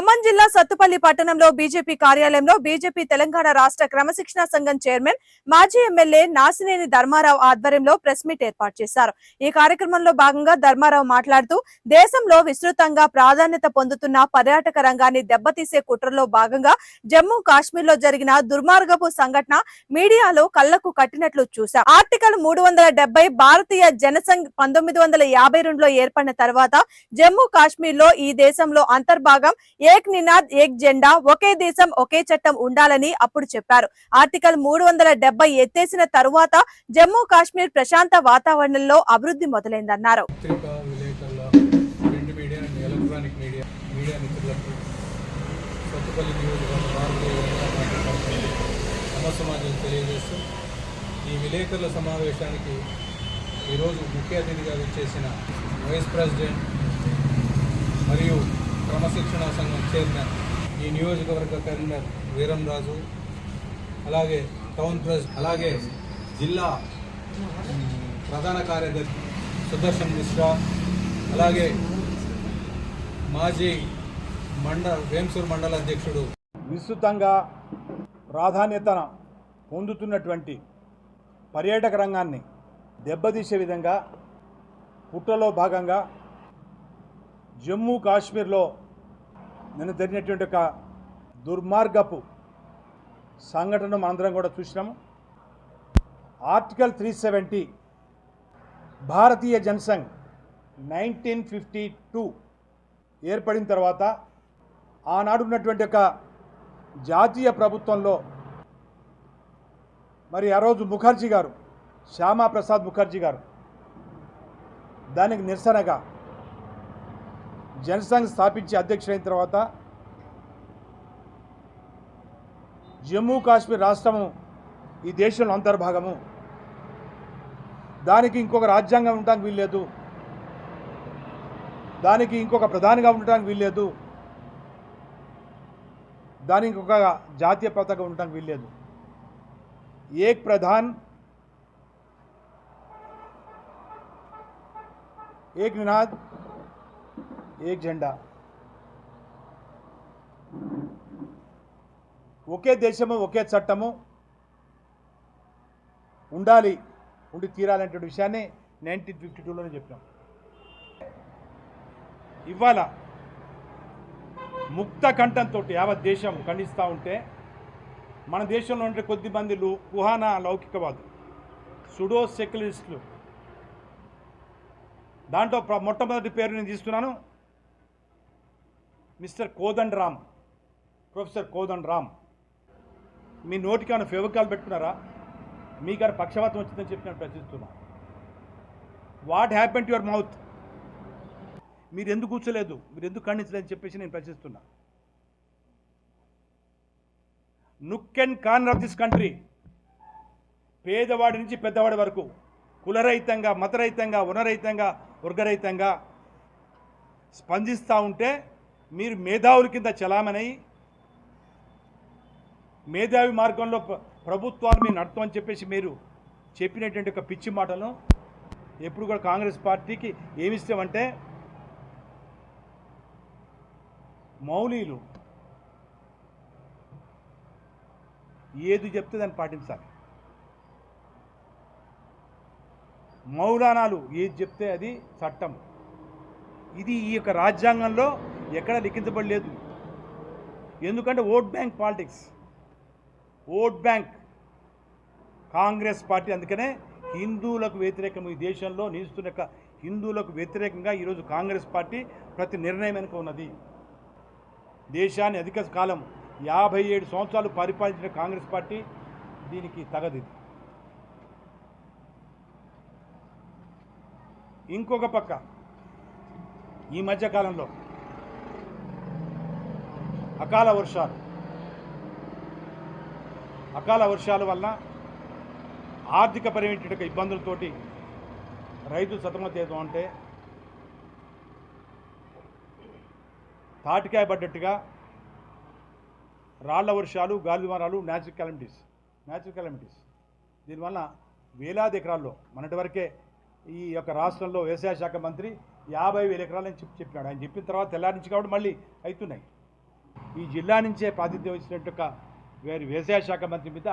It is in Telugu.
ఖమ్మం జిల్లా సత్తుపల్లి పట్టణంలో బీజేపీ కార్యాలయంలో బీజేపీ తెలంగాణ రాష్ట్ర క్రమశిక్షణ సంఘం చైర్మన్ మాజీ ఎమ్మెల్యే నాసినేని ధర్మారావు ఆధ్వర్యంలో ప్రెస్ మీట్ ఏర్పాటు చేశారు. ఈ కార్యక్రమంలో భాగంగా ధర్మారావు మాట్లాడుతూ దేశంలో విస్తృతంగా ప్రాధాన్యత పొందుతున్న పర్యాటక రంగాన్ని దెబ్బతీసే కుట్రలో భాగంగా జమ్మూ కాశ్మీర్లో జరిగిన దుర్మార్గపు సంఘటన మీడియాలో కళ్ళకు కట్టినట్లు చూశాం. ఆర్టికల్ మూడు భారతీయ జనసంఘ్ పంతొమ్మిది వందల యాభై రెండులో ఏర్పడిన తర్వాత జమ్మూ కాశ్మీర్లో ఈ దేశంలో అంతర్భాగం ఏక్ నినాద్ ఏక్ జెండా ఒకే దేశం ఒకే చట్టం ఉండాలని అప్పుడు చెప్పారు. ఆర్టికల్ మూడు వందల డెబ్బై ఎత్తేసిన తరువాత జమ్మూ కాశ్మీర్ ప్రశాంత వాతావరణంలో అభివృద్ధి మొదలైందన్నారు. ఈ విలేకరుల సమావేశానికి ఈరోజు ముఖ్య అతిథిగా విచ్చేసిన వైస్ ప్రెసిడెంట్ మరియు క్రమశిక్షణ సంఘం చైర్మన్ ఈ నియోజకవర్గ కన్వీనర్ వీరం రాజు అలాగే టౌన్ ప్రెస్ అలాగే జిల్లా ప్రధాన కార్యదర్శి సుదర్శన్ మిశ్రా అలాగే మాజీ మండల వేంసూర్ మండల అధ్యక్షుడు విస్తృతంగా ప్రాధాన్యత పొందుతున్నటువంటి పర్యాటక రంగాన్ని దెబ్బతీసే విధంగా పుట్టలో భాగంగా జమ్మూ కాశ్మీర్లో నిన్న జరిగినటువంటి ఒక దుర్మార్గపు సంఘటన మనందరం కూడా చూసినాము. Article three seventy Bharatiya Jana Sangh nineteen fifty two ఏర్పడిన తర్వాత ఆనాడు ఉన్నటువంటి ఒక జాతీయ ప్రభుత్వంలో మరి ఆ రోజు ముఖర్జీ గారు శ్యామాప్రసాద్ ముఖర్జీ గారు దానికి నిరసనగా జనసంఘ్ స్థాపించి అధ్యక్షుడైన తర్వాత జమ్మూ కాశ్మీర్ రాష్ట్రము ఈ దేశంలో అంతర్భాగము. దానికి ఇంకొక రాజ్యాంగం ఉండడానికి వీల్లేదు. దానికి ఇంకొక ప్రధానిగా ఉండటానికి వీల్లేదు. దానికి ఇంకొక జాతీయ పతాకం ఉండటానికి వీల్లేదు. ఏక్ ప్రధాన్ ఏక్ నినాద్ ఏక్ జెండా ఒకే దేశము ఒకే చట్టము ఉండాలి ఉండి తీరాలనే విషయాన్ని నైన్టీన్ ఫిఫ్టీ టూలోనే చెప్పాం. ఇవాళ ముక్త కంఠంతో యావత్ దేశం ఖండిస్తూ ఉంటే మన దేశంలో ఉండే కొద్ది మంది కుహాన కుహానా లౌకికవాదులు సుడో సెక్యులరిస్టులు. దాంట్లో మొట్టమొదటి పేరు నేను తీసుకున్నాను. మిస్టర్ కోదండ్ రామ్ ప్రొఫెసర్ కోదండ్ రామ్ మీ నోటికి ఏమైనా ఫెవకాలు పెట్టుకున్నారా? మీ గారు పక్షవాతం వచ్చిందని చెప్పి నేను ప్రశ్నిస్తున్నా. What happen to your mouth మీరు ఎందుకు కూర్చోలేదు? మీరు ఎందుకు ఖండించలేదని చెప్పేసి నేను ప్రశ్నిస్తున్నా. Nook and corner of this country పేదవాడి నుంచి పెద్దవాడి వరకు కులరహితంగా మతరహితంగా వనరహితంగా వర్గరహితంగా స్పందిస్తూ ఉంటే మీరు మేధావుల కింద చలామణి మేధావి మార్గంలో ప్రభుత్వాన్ని మీరు నడతామని చెప్పేసి మీరు చెప్పినటువంటి ఒక పిచ్చి మాటలను ఎప్పుడు కూడా కాంగ్రెస్ పార్టీకి ఏమి ఇస్తామంటే మౌలీలు ఏది చెప్తే దాన్ని పాటించాలి. మౌలానాలు ఏది చెప్తే అది చట్టం. ఇది ఈ యొక్క రాజ్యాంగంలో ఎక్కడ లిఖించబడలేదు. ఎందుకంటే vote bank politics. Vote bank Congress party అందుకనే హిందువులకు వ్యతిరేకం ఈ దేశంలో నిలుస్తున్న హిందువులకు వ్యతిరేకంగా ఈరోజు కాంగ్రెస్ పార్టీ ప్రతి నిర్ణయం వెనుక ఉన్నది. దేశాన్ని అధిక కాలం యాభై ఏడు సంవత్సరాలు పరిపాలించిన కాంగ్రెస్ పార్టీ దీనికి తగది ఇంకొక పక్క ఈ మధ్యకాలంలో అకాల వర్షాలు. అకాల వర్షాల వలన ఆర్థిక పరిమితి ఇబ్బందులతోటి రైతులు సతమతమవుతూ ఉంటే తాటికాయ పడ్డట్టుగా రాళ్ళ వర్షాలు గాలి న్యాచురల్ కెలమిటీస్ న్యాచురల్ కెలమిటీస్ దీనివల్ల వేలాది ఎకరాల్లో మొన్నటి వరకే ఈ యొక్క రాష్ట్రంలో వ్యవసాయ శాఖ మంత్రి యాభై వేల ఎకరాలని చెప్పి చెప్పినాడు. ఆయన చెప్పిన తర్వాత తెల్లారి నుంచి కాబట్టి మళ్ళీ అవుతున్నాయి. ఈ జిల్లా నుంచే ప్రాతినిధ్యం వహించినట్టు వేరు వ్యవసాయ శాఖ మంత్రి మీద